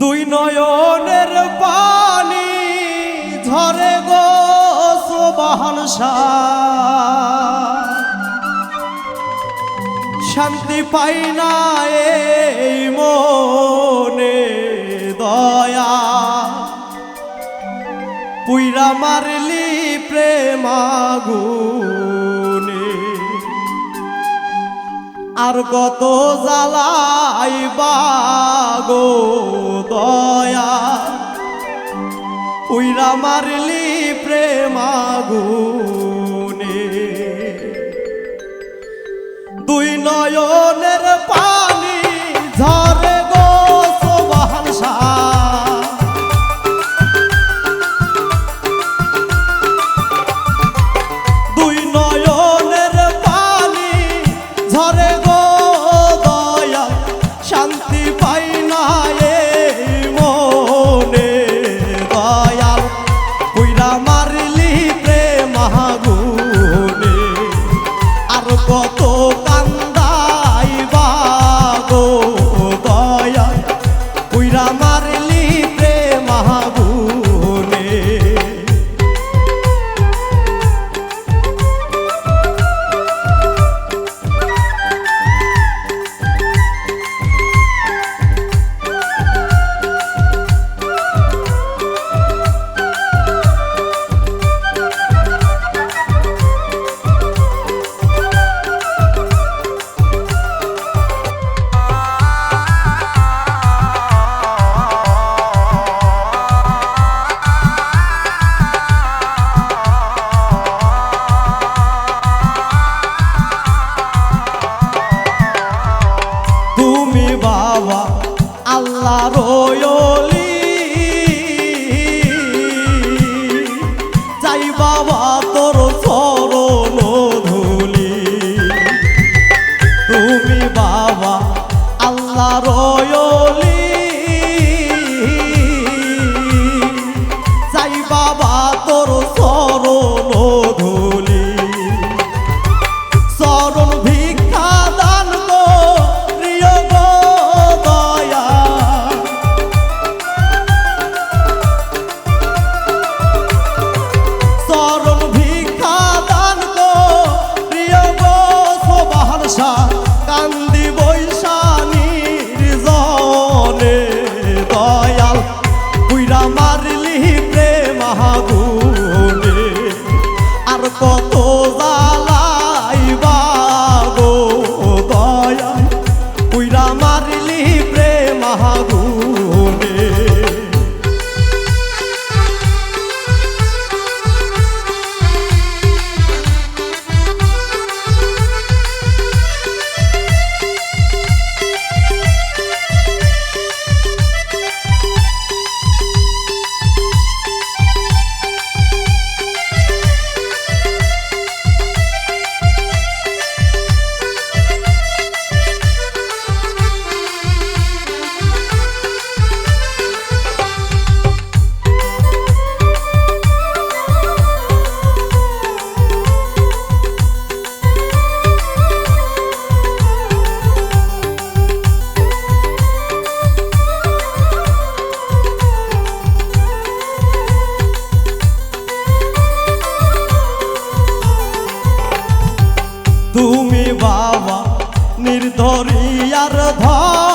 দুই নয়নের পানি ধরে গো সোবাহন শান্তি পাই না এই মনে দয়া। পুইরা মারলি প্রেমাগু আর কত জ্বালাইবা বাগো দয়া। উইরা মারলি প্রেমা গুনে দুই নয় বাবা তোর সব ধরি আর ধর